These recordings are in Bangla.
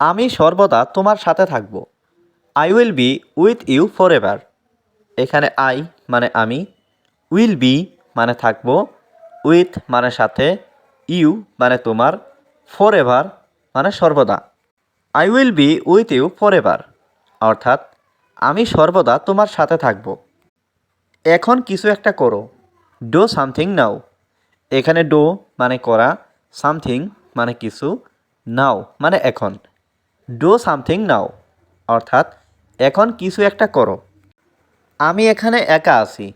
আমি সর্বদা তোমার সাথে থাকব। I will be with you forever এখানে আই মানে আমি। উইল বি মানে থাকব। উইথ মানে সাথে। ইউ মানে তোমার। ফর এভার মানে সর্বদা। I will be with you forever অর্থাৎ, আমি সর্বদা তোমার সাথে থাকব। এখন কিছু একটা করো। ডো সামথিং নাও এখানে ডো মানে করা। সামথিং মানে কিছু। নাও মানে এখন। ডো সামথিং নাও অর্থাৎ, এখন কিছু একটা করো। আমি এখানে একা আছি।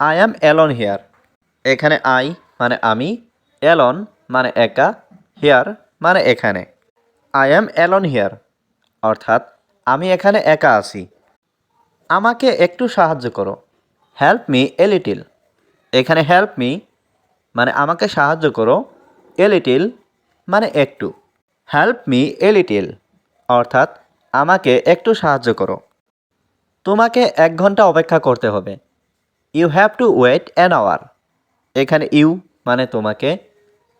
আই অ্যাম অ্যালন হেয়ার এখানে আই মানে আমি অ্যালন মানে একা হেয়ার মানে এখানে। আই অ্যাম অ্যালন হেয়ার অর্থাৎ, আমি এখানে একা আছি। আমাকে একটু সাহায্য করো। হেল্প মি এ লিটিল এখানে হেল্প মি মানে আমাকে সাহায্য করো। এ লিটিল মানে একটু। হেল্প মি এ লিটিল অর্থাৎ আমাকে একটু সাহায্য করো। তোমাকে এক ঘণ্টা অপেক্ষা করতে হবে। You have to wait an hour এখানে ইউ মানে তোমাকে।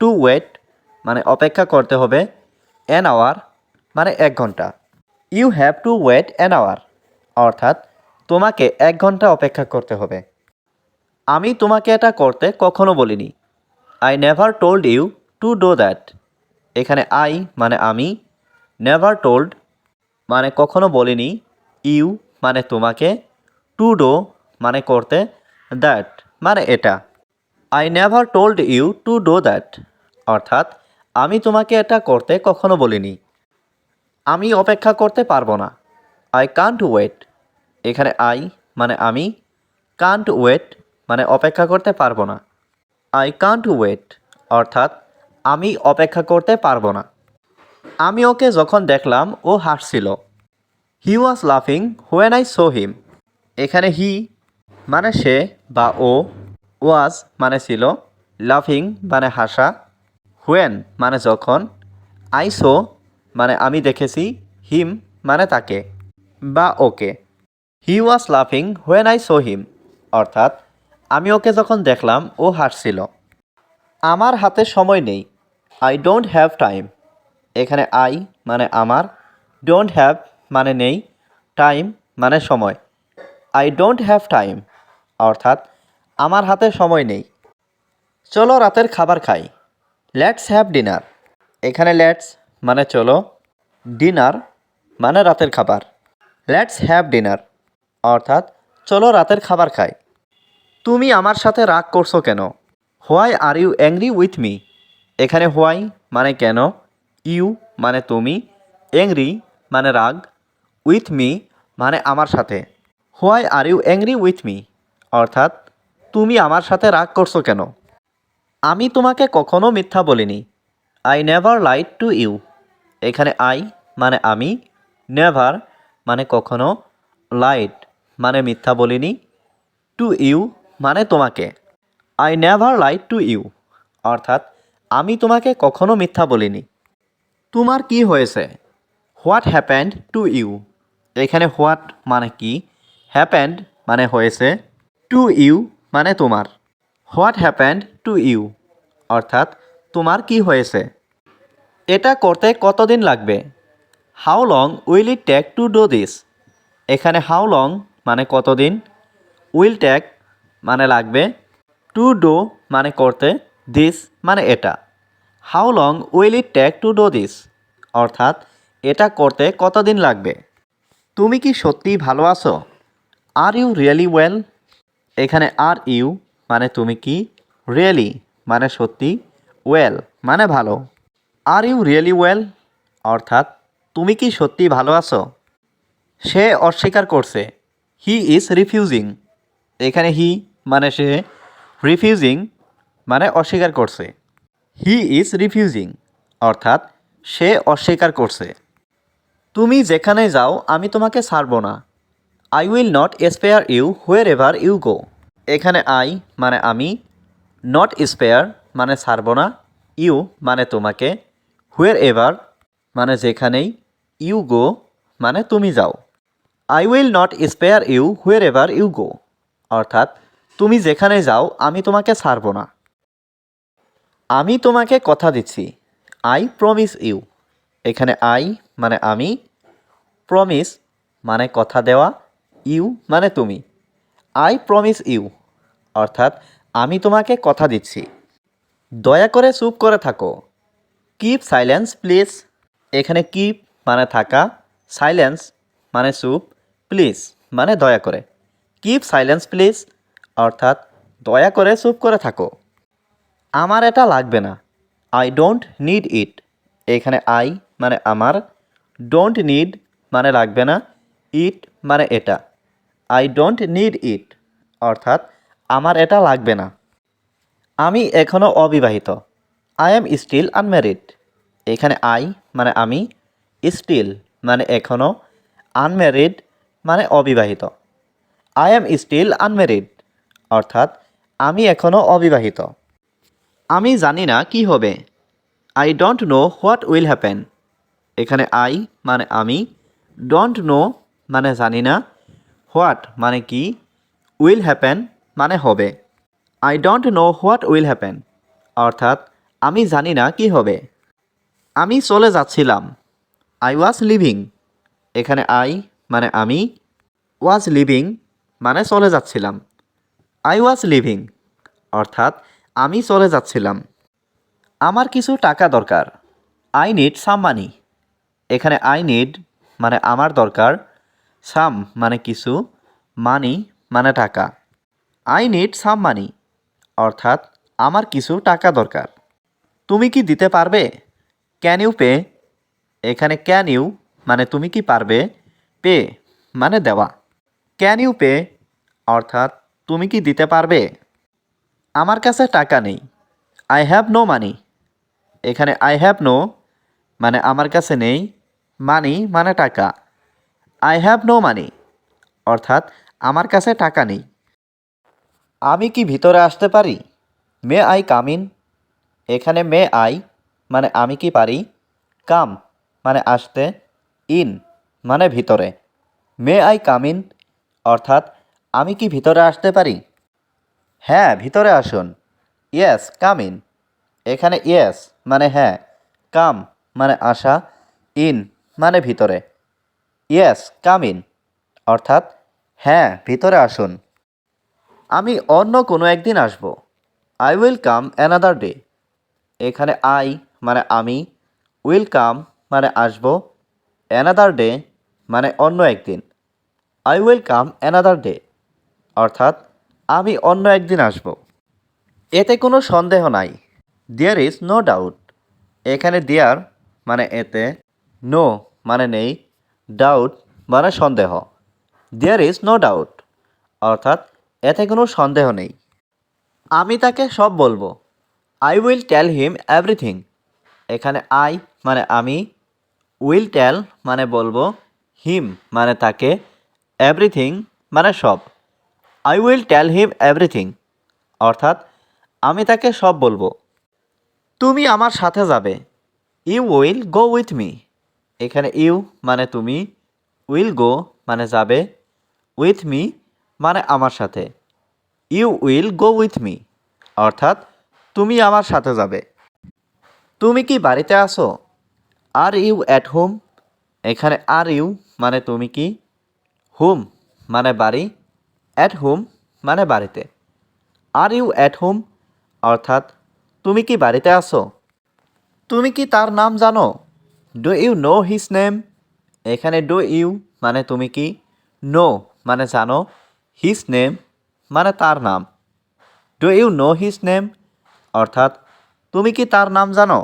টু ওয়েট মানে অপেক্ষা করতে হবে। অ্যান আওয়ার মানে এক ঘণ্টা। You have to wait an hour অর্থাৎ তোমাকে এক ঘণ্টা অপেক্ষা করতে হবে। আমি তোমাকে এটা করতে কখনো বলিনি। I never told you to do that এখানে আই মানে আমি। নেভার টোল্ড মানে কখনো বলিনি। ইউ মানে তোমাকে। টু ডো মানে করতে। দ্যাট মানে এটা। I never told you to do that অর্থাৎ, আমি তোমাকে এটা করতে কখনো বলিনি। আমি অপেক্ষা করতে পারব না। আই কান্ট ওয়েট এখানে আই মানে আমি। কান্ট ওয়েট মানে অপেক্ষা করতে পারব না। আই কান্ট ওয়েট অর্থাৎ, আমি অপেক্ষা করতে পারব না। আমি ওকে যখন দেখলাম, ও হাসছিল। হি ওয়াজ লাফিং হোয়েন আই সো হিম এখানে হি মানে সে বা ও ওয়াজ মানে ছিল লাফিং মানে হাসা। হোয়েন মানে যখন আই সো মানে আমি দেখেছি হিম মানে তাকে বা ওকে। হি ওয়াজ লাফিং হোয়েন আই সো হিম অর্থাৎ, আমি ওকে যখন দেখলাম, ও হাসছিল। আমার হাতে সময় নেই। আই ডোন্ট হ্যাভ টাইম এখানে আই মানে আমার ডোন্ট হ্যাভ মানে নেই টাইম মানে সময়। আই ডোন্ট হ্যাভ টাইম অর্থাৎ আমার হাতে সময় নেই। চলো রাতের খাবার খাই। লেটস হ্যাভ ডিনার এখানে লেটস মানে চলো ডিনার মানে রাতের খাবার। লেটস হ্যাভ ডিনার অর্থাৎ চলো রাতের খাবার খাই। তুমি আমার সাথে রাগ করছ কেন? Why are you angry with me এখানে হোয়াই মানে কেন? ইউ মানে তুমি অ্যাংরি মানে রাগ, উইথ মি মানে আমার সাথে। Why are you angry with me? অর্থাৎ, তুমি আমার সাথে রাগ করছ কেন? আমি তোমাকে কখনো মিথ্যা বলিনি। I never lied to you. এখানে আই মানে আমি, নেভার মানে কখনো লাইট মানে মিথ্যা বলিনি। টু ইউ মানে তোমাকে। I never lied to you. অর্থাৎ, আমি তোমাকে কখনো মিথ্যা বলিনি। তোমার কি হয়েছে? হোয়াট হ্যাপেন্ড টু ইউ এখানে হোয়াট মানে কি? হ্যাপেন্ড মানে হয়েছে টু ইউ মানে তোমার। হোয়াট হ্যাপেন্ড টু ইউ অর্থাৎ তোমার কি হয়েছে? এটা করতে কতদিন লাগবে? How long will it take to do this এখানে হাউ লং মানে কতদিন? উইল টেক মানে লাগবে টু ডো মানে করতে দিস মানে এটা। How long will it take to do this অর্থাৎ, এটা করতে কতদিন লাগবে? তুমি কি সত্যিই ভালো আছো? আর ইউ রিয়েলি ওয়েল এখানে আর ইউ মানে তুমি কি? রিয়েলি মানে সত্যি? ওয়েল মানে ভালো। আর ইউ রিয়েলি ওয়েল অর্থাৎ, তুমি কি সত্যি ভালো আছো? সে অস্বীকার করছে। হি ইজ রিফিউজিং এখানে হি মানে সে রিফিউজিং মানে অস্বীকার করছে। হি ইজ রিফিউজিং অর্থাৎ, সে অস্বীকার করছে। তুমি যেখানে যাও, আমি তোমাকে ছাড়ব না। I will not spare you wherever you go এখানে আই মানে আমি নট স্পেয়ার মানে ছাড়ব না ইউ মানে তোমাকে হুয়ের এভার মানে যেখানেই ইউ গো মানে তুমি যাও। I will not spare you wherever you go অর্থাৎ, তুমি যেখানে যাও, আমি তোমাকে ছাড়ব না। আমি তোমাকে কথা দিচ্ছি। আই প্রমিস ইউ এখানে আই মানে আমি। প্রমিস মানে কথা দেওয়া। ইউ মানে তুমি। আই প্রমিস ইউ অর্থাৎ আমি তোমাকে কথা দিচ্ছি। দয়া করে চুপ করে থাকো। কিপ সাইলেন্স প্লিজ এখানে কিপ মানে থাকা। সাইলেন্স মানে চুপ। প্লিজ মানে দয়া করে। কিপ সাইলেন্স প্লিজ অর্থাৎ দয়া করে চুপ করে থাকো। আমার এটা লাগবে না। আই ডোন্ট নিড ইট এখানে আই মানে আমার। ডোন্ট নিড মানে লাগবে না। ইট মানে এটা। আই ডোন্ট নিড ইট অর্থাৎ আমার এটা লাগবে না। আমি এখনও অবিবাহিত। আই এম স্টিল আনম্যারিড এখানে আই মানে আমি স্টিল মানে এখনও আনম্যারিড মানে অবিবাহিত। আই এম স্টিল আনম্যারিড অর্থাৎ আমি এখনও অবিবাহিত। আমি জানি না কি হবে। I don't know what will happen এখানে আই মানে আমি। ডোন্ট নো মানে জানি না। হোয়াট মানে কি? উইল হ্যাপেন মানে হবে। I don't know what will happen অর্থাৎ, আমি জানি না কি হবে। আমি চলে যাচ্ছিলাম। আই ওয়াজ লিভিং এখানে আই মানে আমি। ওয়াজ লিভিং মানে চলে যাচ্ছিলাম। আই ওয়াজ লিভিং অর্থাৎ আমি চলে যাচ্ছিলাম। আমার কিছু টাকা দরকার। আই নিড সাম মানি এখানে আই নিড মানে আমার দরকার। সাম মানে কিছু। মানি মানে টাকা। আই নিড সাম মানি অর্থাৎ আমার কিছু টাকা দরকার। তুমি কি দিতে পারবে? ক্যান ইউ পে এখানে ক্যান ইউ মানে তুমি কি পারবে? পে মানে দেওয়া। ক্যান ইউ পে অর্থাৎ তুমি কি দিতে পারবে? আমার কাছে টাকা নেই। আই হ্যাভ নো মানি এখানে আই হ্যাভ নো মানে আমার কাছে নেই। মানি মানে টাকা। আই হ্যাভ নো মানি অর্থাৎ আমার কাছে টাকা নেই। আমি কি ভিতরে আসতে পারি? মে আই কাম ইন এখানে মে আই মানে আমি কি পারি? কাম মানে আসতে। ইন মানে ভিতরে। মে আই কাম ইন অর্থাৎ আমি কি ভিতরে আসতে পারি? হ্যাঁ ভিতরে আসুন। ইয়েস কাম ইন এখানে ইয়েস মানে হ্যাঁ কাম মানে আসা ইন মানে ভিতরে। ইয়েস কাম ইন অর্থাৎ হ্যাঁ ভিতরে আসুন। আমি অন্য কোনো একদিন আসব। I will come another day এখানে আই মানে আমি উইল কাম মানে আসব। অ্যানাদার ডে মানে অন্য একদিন। I will come another day অর্থাৎ আমি অন্য একদিন আসব। এতে কোনো সন্দেহ নাই। দেয়ার ইজ নো ডাউট এখানে দেয়ার মানে এতে নো মানে নেই। ডাউট মানে সন্দেহ। দেয়ার ইজ নো ডাউট অর্থাৎ এতে কোনো সন্দেহ নেই। আমি তাকে সব বলব। I will tell him everything এখানে আই মানে আমি উইল টেল মানে বলব হিম মানে তাকে এভরিথিং মানে সব। I will tell him everything অর্থাৎ, আমি তাকে সব বলব। তুমি আমার সাথে যাবে। You will go with me এখানে ইউ মানে তুমি উইল গো মানে যাবে। উইথ মি মানে আমার সাথে। You will go with me অর্থাৎ, তুমি আমার সাথে যাবে। তুমি কি বাড়িতে আসো আর ইউ অ্যাট হোম এখানে আর ইউ মানে তুমি কি? হোম মানে বাড়ি। অ্যাট হোম মানে বাড়িতে। আর ইউ অ্যাট হোম অর্থাৎ, তুমি কি বাড়িতে আসো তুমি কি তার নাম জানো? Do you know his name এখানে ডু ইউ মানে তুমি কি? নো মানে জানো। হিস নেম মানে তার নাম। Do you know his name অর্থাৎ, তুমি কি তার নাম জানো?